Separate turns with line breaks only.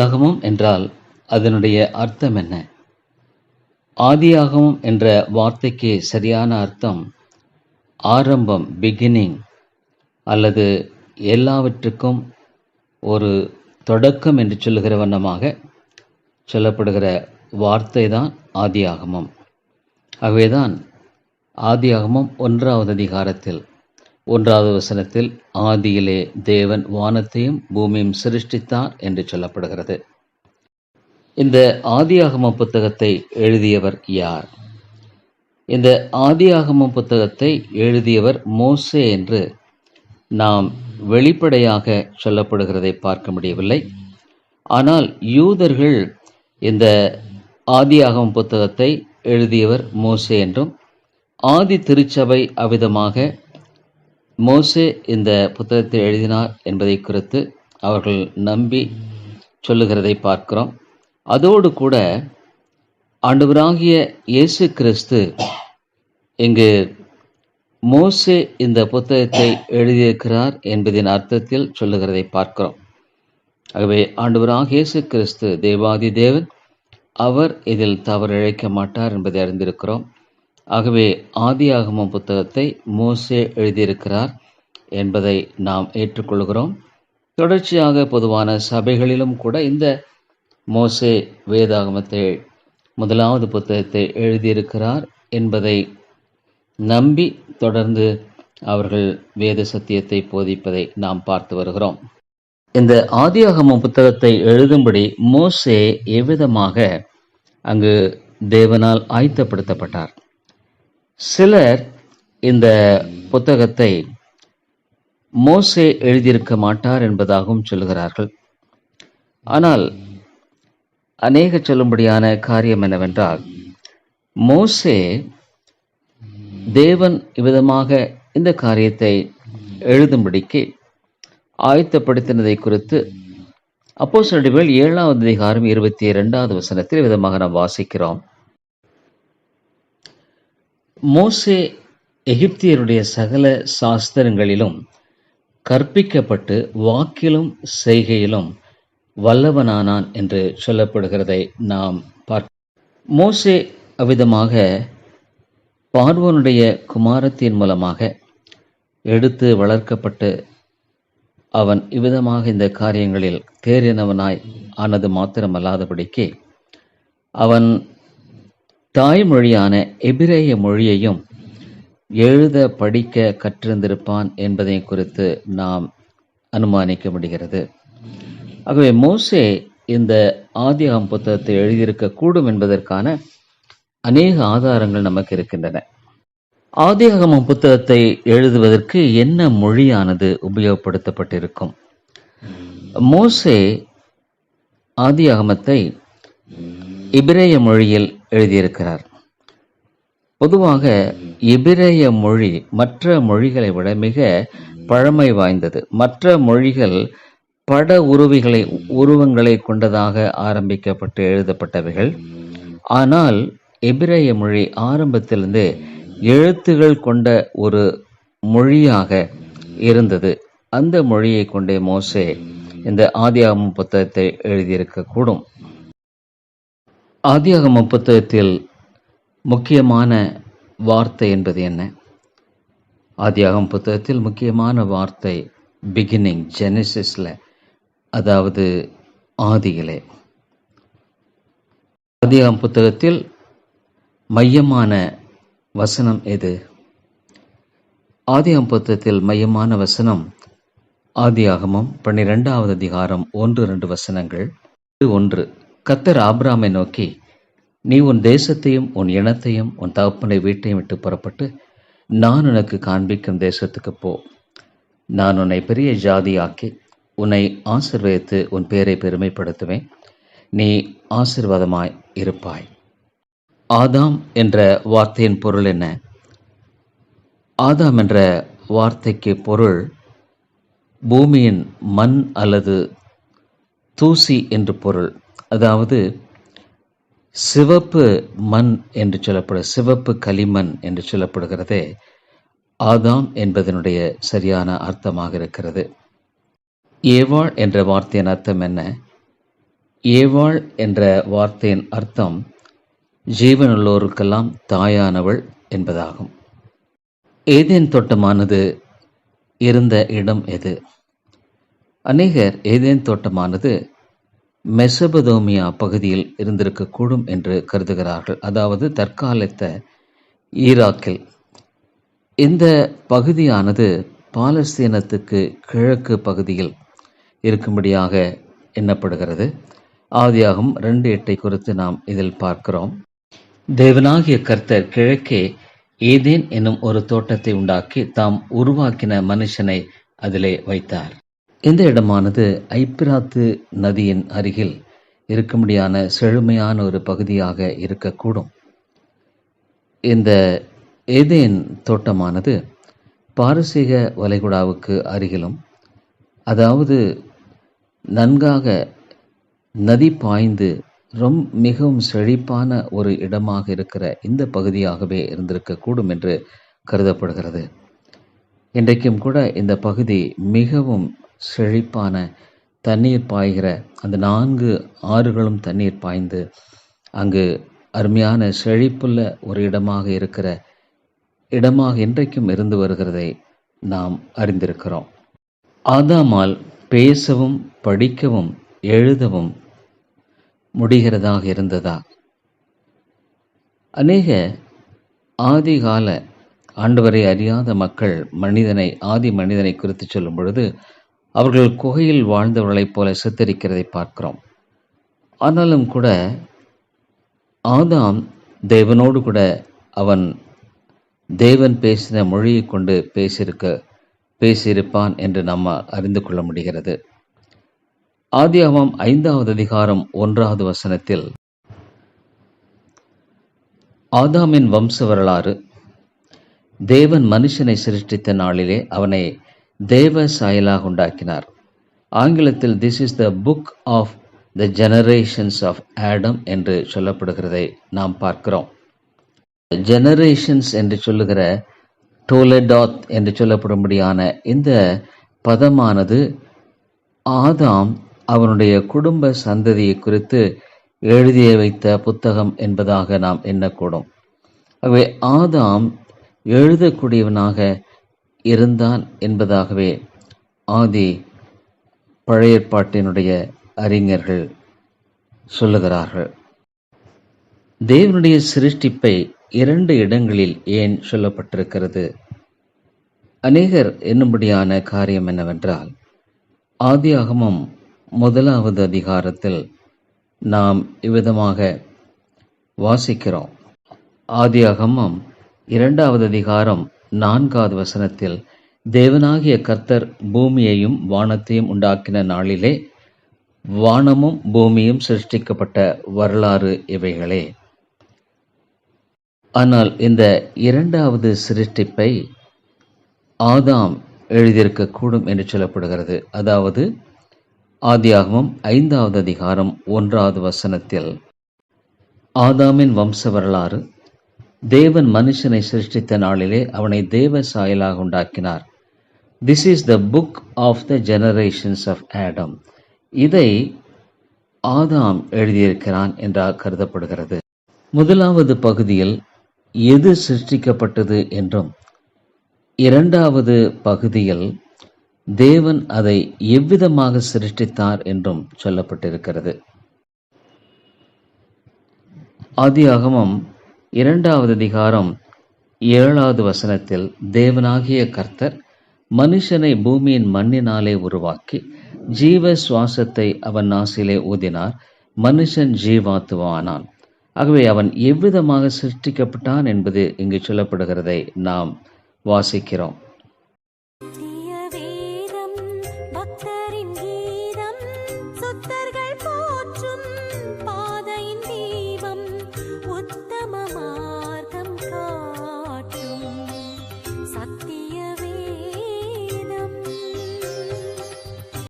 ஆதியாகமம் என்றால் அதனுடைய அர்த்தம் என்ன? ஆதியாகமம் என்ற வார்த்தைக்கு சரியான அர்த்தம் ஆரம்பம் பிகினிங் அல்லது எல்லாவற்றுக்கும் ஒரு தொடக்கம் என்று சொல்லுகிற வண்ணமாக சொல்லப்படுகிற வார்த்தை தான் ஆதியாகமம். ஆகவேதான் ஆதியாகமம் ஒன்றாவது அதிகாரத்தில் ஒன்றாவது வசனத்தில் ஆதியிலே தேவன் வானத்தையும் பூமியும் சிருஷ்டித்தார் என்று சொல்லப்படுகிறது. இந்த ஆதியாகம புத்தகத்தை எழுதியவர் யார்? இந்த ஆதியாகம புத்தகத்தை எழுதியவர் மோசே என்று நாம் வெளிப்படையாக சொல்லப்படுகிறதை பார்க்க முடியவில்லை. ஆனால் யூதர்கள் இந்த ஆதியாகம புத்தகத்தை எழுதியவர் மோசே என்றும் ஆதி திருச்சபை அவ்விதமாக மோசே இந்த புத்தகத்தை எழுதினார் என்பதை குறித்து அவர்கள் நம்பி சொல்லுகிறதை பார்க்கிறோம். அதோடு கூட ஆண்டவராகிய இயேசு கிறிஸ்து இங்கு மோசே இந்த புத்தகத்தை எழுதியிருக்கிறார் என்பதின் அர்த்தத்தில் சொல்லுகிறதை பார்க்கிறோம். ஆகவே ஆண்டவராக இயேசு கிறிஸ்து தேவாதி தேவன் அவர் இதில் தவறு இழைக்க மாட்டார் என்பதை அறிந்திருக்கிறோம். ஆகவே ஆதியாகமம் புத்தகத்தை மோசே எழுதியிருக்கிறார் என்பதை நாம் ஏற்றுக்கொள்கிறோம். தொடர்ச்சியாக பொதுவான சபைகளிலும் கூட இந்த மோசே வேதாகமத்தை முதலாவது புத்தகத்தை எழுதியிருக்கிறார் என்பதை நம்பி தொடர்ந்து அவர்கள் வேத சத்தியத்தை போதிப்பதை நாம் பார்த்து வருகிறோம். இந்த ஆதியாகமம் புத்தகத்தை எழுதும்படி மோசே எவ்விதமாக அங்கு தேவனால் ஆயத்தப்படுத்தப்பட்டார்? சிலர் இந்த புத்தகத்தை மோசே எழுதியிருக்க மாட்டார் என்பதாகவும் சொல்லுகிறார்கள். ஆனால் அநேக சொல்லும்படியான காரியம் என்னவென்றால் மோசே தேவன் இவ்விதமாக இந்த காரியத்தை எழுதும்படிக்கு ஆயத்தப்படுத்தினதை குறித்து அப்போ சொல்லுவேல் ஏழாவது அதிகாரம் இருபத்தி இரண்டாவது வசனத்தில் விதமாக நாம் வாசிக்கிறோம். மோசே எகிப்தியருடைய சகல சாஸ்திரங்களிலும் கற்பிக்கப்பட்டு வாக்கிலும் செய்கையிலும் வல்லவனானான் என்று சொல்லப்படுகிறதை நாம் பார்க்க மோசே அவ்விதமாக பார்வனுடைய குமாரத்தின் மூலமாக எடுத்து வளர்க்கப்பட்டு அவன் இவ்விதமாக இந்த காரியங்களில் தேறினவனாய் ஆனது மாத்திரமல்லாதபடிக்கு அவன் தாய்மொழியான எபிரேய மொழியையும் எழுத படிக்க கற்றிருந்திருப்பான் என்பதை குறித்து நாம் அனுமானிக்க முடிகிறது. ஆகவே மோசே இந்த ஆதியாகம் புத்தகத்தை எழுதியிருக்க கூடும் என்பதற்கான அநேக ஆதாரங்கள் நமக்கு இருக்கின்றன. ஆதியாகமம் புத்தகத்தை எழுதுவதற்கு என்ன மொழியானது உபயோகப்படுத்தப்பட்டிருக்கும்? மோசே ஆதியாகமத்தை இபிரேய மொழியில் எழுதியிருக்கிறார். பொதுவாக எபிரேய மொழி மற்ற மொழிகளை விட மிக பழமை வாய்ந்தது. மற்ற மொழிகள் பட உருவிகளை உருவங்களை கொண்டதாக ஆரம்பிக்கப்பட்டு எழுதப்பட்டவைகள். ஆனால் எபிரேய மொழி ஆரம்பத்திலிருந்து எழுத்துகள் கொண்ட ஒரு மொழியாக இருந்தது. அந்த மொழியை கொண்டே மோசே இந்த ஆதியாகம புத்தகத்தை எழுதியிருக்கக்கூடும். கூடும் ஆதியாகம புத்தகத்தில் முக்கியமான வார்த்தை என்பது என்ன? ஆதியாகம் புத்தகத்தில் முக்கியமான வார்த்தை பிகினிங் ஜெனசிஸில் அதாவது ஆதியிலே ஆதியாகம் புத்தகத்தில் மையமான வசனம் எது? ஆதியாகம் புத்தகத்தில் மையமான வசனம் ஆதியாகமம் பன்னிரெண்டாவது அதிகாரம் ஒன்று ரெண்டு வசனங்கள். ஒன்று. கத்தர் ஆபிராமை நோக்கி நீ உன் தேசத்தையும் உன் இனத்தையும் உன் தகப்பனை வீட்டையும் விட்டு புறப்பட்டு நான் உனக்கு காண்பிக்கும் தேசத்துக்கு போ. நான் உன்னை பெரிய ஜாதியாக்கி உன்னை ஆசிர்வதித்து உன் பேரை பெருமைப்படுத்துவேன். நீ ஆசிர்வாதமாய் இருப்பாய். ஆதாம் என்ற வார்த்தையின் பொருள் என்ன? ஆதாம் என்ற வார்த்தைக்கு பொருள் பூமியின் மண் அல்லது தூசி என்று பொருள். அதாவது சிவப்பு மண் என்று சொல்லப்படும் சிவப்பு களிமண் என்று சொல்லப்படுகிறதே ஆதாம் என்பதனுடைய சரியான அர்த்தமாக இருக்கிறது. ஏவாள் என்ற வார்த்தையின் அர்த்தம் என்ன? ஏவாள் என்ற வார்த்தையின் அர்த்தம் ஜீவனுள்ளோருக்கெல்லாம் தாயானவள் என்பதாகும். ஏதேன் தோட்டமானது இருந்த இடம் எது? அநேகர் ஏதேன் தோட்டமானது மெசபதோமியா பகுதியில் இருந்திருக்கக்கூடும் என்று கருதுகிறார்கள். அதாவது தற்காலத்த ஈராக்கில். இந்த பகுதியானது பாலஸ்தீனத்துக்கு கிழக்கு பகுதியில் இருக்கும்படியாக எண்ணப்படுகிறது. ஆதியாகும் ரெண்டு எட்டை குறித்து நாம் இதில் பார்க்கிறோம். தேவனாகிய கர்த்தர் கிழக்கே ஏதேன் என்னும் ஒரு தோட்டத்தை உண்டாக்கி தாம் உருவாக்கின மனுஷனை அதிலே வைத்தார். இந்த இடமானது ஐப்பிராத்து நதியின் அருகில் இருக்கும்படியான செழுமையான ஒரு பகுதியாக இருக்கக்கூடும். இந்த ஏதேன் தோட்டமானது பாரசீக வளைகுடாவுக்கு அருகிலும் அதாவது நன்காக நதி பாய்ந்து ரொம் மிகவும் செழிப்பான ஒரு இடமாக இருக்கிற இந்த பகுதியாகவே இருந்திருக்கக்கூடும் என்று கருதப்படுகிறது. இன்றைக்கும் கூட இந்த பகுதி மிகவும் செழிப்பான தண்ணீர் பாய்கிற அந்த நான்கு ஆறுகளும் தண்ணீர் பாய்ந்து அங்கு அருமையான செழிப்புள்ள ஒரு இடமாக இருக்கிற இடமாக இன்றைக்கும் இருந்து வருகிறதை நாம் அறிந்திருக்கிறோம். ஆதாமால் பேசவும் படிக்கவும் எழுதவும் முடிகிறதாக இருந்ததா? அநேக ஆதிகால ஆண்டவரை அறியாத மக்கள் மனிதனை ஆதி மனிதனை குறித்து சொல்லும் பொழுது அவர்கள் குகையில் வாழ்ந்தவர்களைப் போல சித்தரிக்கிறதை பார்க்கிறோம். ஆனாலும் கூட ஆதாம் தேவனோடு கூட அவன் தேவன் பேசின மொழியை கொண்டு பேசியிருக்க பேசியிருப்பான் என்று நம்ம அறிந்து கொள்ள முடிகிறது. ஆதியாகமம் ஐந்தாவது அதிகாரம் ஒன்றாவது வசனத்தில் ஆதாமின் வம்ச வரலாறு தேவன் மனுஷனை சிருஷ்டித்த நாளிலே அவனை தேவ சாயலாக உண்டாக்கினார். ஆங்கிலத்தில் this is the book of the generations of Adam என்று சொல்லப்படுகிறதை நாம் பார்க்கிறோம். ஜெனரேஷன்ஸ் என்று சொல்லுகிற டோலடாத் என்று சொல்லப்படும்படியான இந்த பதமானது ஆதாம் அவனுடைய குடும்ப சந்ததியை குறித்து எழுதிய வைத்த புத்தகம் என்பதாக நாம் எண்ணக்கூடும். ஆகவே ஆதாம் எழுதக்கூடியவனாக இருந்தான் என்பதாகவே ஆதி பழைய ஏற்பாட்டினுடைய அறிஞர்கள் சொல்லுகிறார்கள். தேவனுடைய சிருஷ்டிப்பை இரண்டு இடங்களில் ஏன் சொல்லப்பட்டிருக்கிறது? அநேகர் என்னும்படியான காரியம் என்னவென்றால் ஆதியாகமம் முதலாவது அதிகாரத்தில் நாம் இவ்விதமாக வாசிக்கிறோம். ஆதியாகமம் இரண்டாவது அதிகாரம் நான்காவது வசனத்தில் தேவனாகிய கர்த்தர் பூமியையும் வானத்தையும் உண்டாக்கின நாளிலே வானமும் பூமியும் சிருஷ்டிக்கப்பட்ட வரலாறு இவைகளே. ஆனால் இந்த இரண்டாவது சிருஷ்டிப்பை ஆதாம் எழுதியிருக்கக்கூடும் என்று சொல்லப்படுகிறது. அதாவது ஆதியாகமும் ஐந்தாவது அதிகாரம் ஒன்றாவது வசனத்தில் ஆதாமின் வம்ச வரலாறு தேவன் மனுஷனை சிருஷ்டித்த நாளிலே அவனை தேவ சாயலாக உண்டாக்கினார். This is the book of the generations of Adam இதை ஆதாம் எழுதியிருக்கிறான் என்றால் கருதப்படுகிறது. முதலாவது பகுதியில் எது சிருஷ்டிக்கப்பட்டது என்றும் இரண்டாவது பகுதியில் தேவன் அதை எவ்விதமாக சிருஷ்டித்தார் என்றும் சொல்லப்பட்டிருக்கிறது. ஆதியாகமம் இரண்டாவது அதிகாரம் ஏழாவது வசனத்தில் தேவனாகிய கர்த்தர் மனுஷனை பூமியின் மண்ணினாலே உருவாக்கி ஜீவ சுவாசத்தை அவன் நாசிலே ஊதினார் மனுஷன் ஜீவாத்துவானான் ஆகவே அவன் எவ்விதமாக சிருஷ்டிக்கப்பட்டான் என்பது இங்கு சொல்லப்படுகிறதை நாம் வாசிக்கிறோம்.